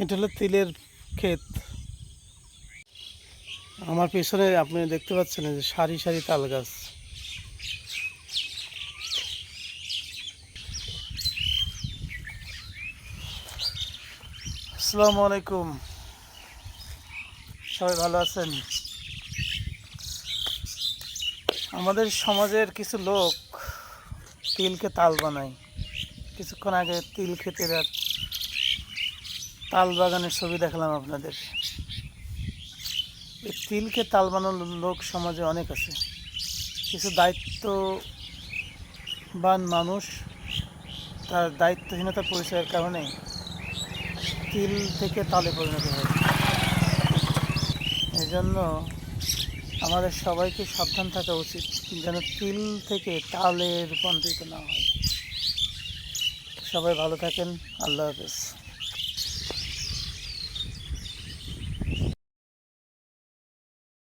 এটা হলো তিলের ক্ষেত। আমার পেছনে আপনি দেখতে পাচ্ছেন যে সারি সারি তাল গাছ। আসসালামু আলাইকুম। সবাই ভালো আছেন? আমাদের সমাজের কিছু লোক তিলকে তাল বানায়। কিছুক্ষণ আগে তিল খেতে তাল বাগানের ছবি দেখালাম আপনাদের। এই তিলকে তাল বানানোর লোক সমাজে অনেক আছে। কিছু দায়িত্ববান মানুষ, তার দায়িত্বহীনতা পরিচয়ের কারণে তিল থেকে তালে পরিণত হয়। এই জন্য আমাদের সবাইকে সাবধান থাকা উচিত যেন তিল থেকে তালে রূপান্তরিত না হয়। সবাই ভালো থাকেন। আল্লাহ হাফেজ।